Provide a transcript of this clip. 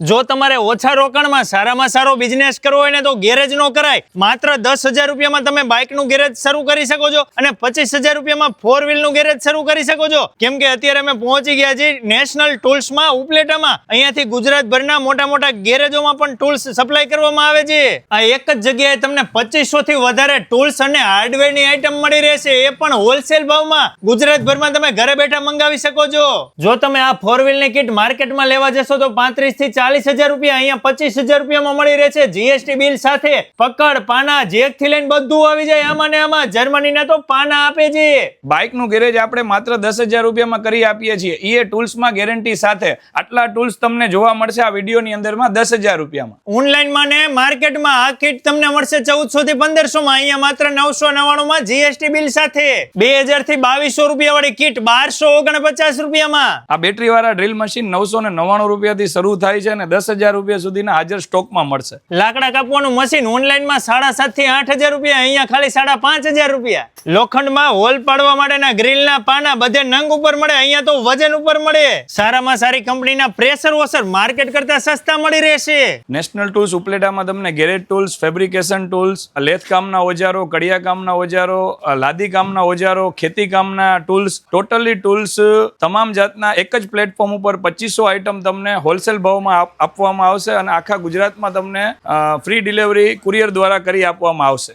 જો તમારે ઓછા રોકાણમાં સારામાં સારો બિઝનેસ કરવો હોય ને તો ગેરેજ નો કરાય. માત્ર દસ હજાર રૂપિયામાં તમે બાઇકનું ગેરેજ શરૂ કરી શકો છો અને પચીસ હજાર રૂપિયામાં ફોર વ્હીલનું ગેરેજ શરૂ કરી શકો છો. કેમ કે અત્યારે અમે પહોંચી ગયા છીએ નેશનલ ટૂલ્સમાં ઉપલેટામાં. અહીંયાથી ગુજરાતભરના મોટા મોટા ગેરેજોમાં પણ ટૂલ્સ સપ્લાય કરવામાં આવે છે. આ એક જ જગ્યાએ તમને પચીસો થી વધારે ટૂલ્સ અને હાર્ડવેરની આઇટમ મળી રહેશે. એ પણ હોલસેલ ભાવમાં. ગુજરાતભરમાં તમે ઘરે બેઠા મંગાવી શકો છો. જો તમે આ ફોર વ્હીલની કિટ માર્કેટમાં લેવા જશો તો પાંત્રીસથી ચાલીસ હજાર રૂપિયા અહીંયા પચીસ હજાર રૂપિયામાં મળી રહે છે. જીએસટી બિલ સાથે પકડ પાના જેકથી લઈને બધું આવી જાય આમાં ને આમાં. જર્મનીના તો પાના આપે છે. બાઇકનું ગેરેજ આપણે માત્ર દસ હજાર રૂપિયામાં કરી આપીએ છીએ. એ ટૂલ્સમાં ગેરંટી સાથે આટલા ટૂલ્સ તમને જોવા મળશે આ વિડીયોની અંદરમાં દસ હજાર રૂપિયામાં. ઓનલાઈનમાં ને માર્કેટમાં આ કિટ તમને મળશે ચૌદસો થી પંદરસો માં અહીંયા માત્ર નવસો નવ્વાણું માં જીએસટી બિલ સાથે. બે હજારથી બાવીસો રૂપિયા વાળી કિટ બારસો ઓગણપચાસ રૂપિયામાં. આ બેટરી વાળા ડ્રીલ મશીન નવસો ને નવ્વાણું રૂપિયાથી શરૂ થાય છે. અને દસ હજાર રૂપિયા સુધીના હાજર સ્ટોકમાં મળશે. લાકડા કાપવાનું મશીન ઓનલાઈનમાં સાડા સાતથી આઠ હજાર રૂપિયા અહીંયા ખાલી સાડા પાંચ હજાર રૂપિયા. લોખંડમાં હોલ પાડવા માટેના ગ્રીલના પાના બધે નંગ ઉપર મળે અહીંયા તો વજન ઉપર મળે. સારામાં સારી કંપનીના પ્રેશર વોશર માર્કેટ કરતા સસ્તા મળી રહેશે. નેશનલ ટૂલ્સ ઉપલેટામાં તમને garage tools fabrication tools lathe કામના ઓજારો કડિયા કામના ઓજારો લાદી કામના ઓજારો ખેતી કામના ટૂલ્સ ટોટલી ટૂલ્સ તમામ જાતના એક જ પ્લેટફોર્મ ઉપર પચીસો આઇટમ તમને હોલસેલ ભાવમાં આપવામાં આવશે અને આખા ગુજરાતમાં તમને ફ્રી ડિલિવરી કુરિયર દ્વારા કરી આપવામાં આવશે.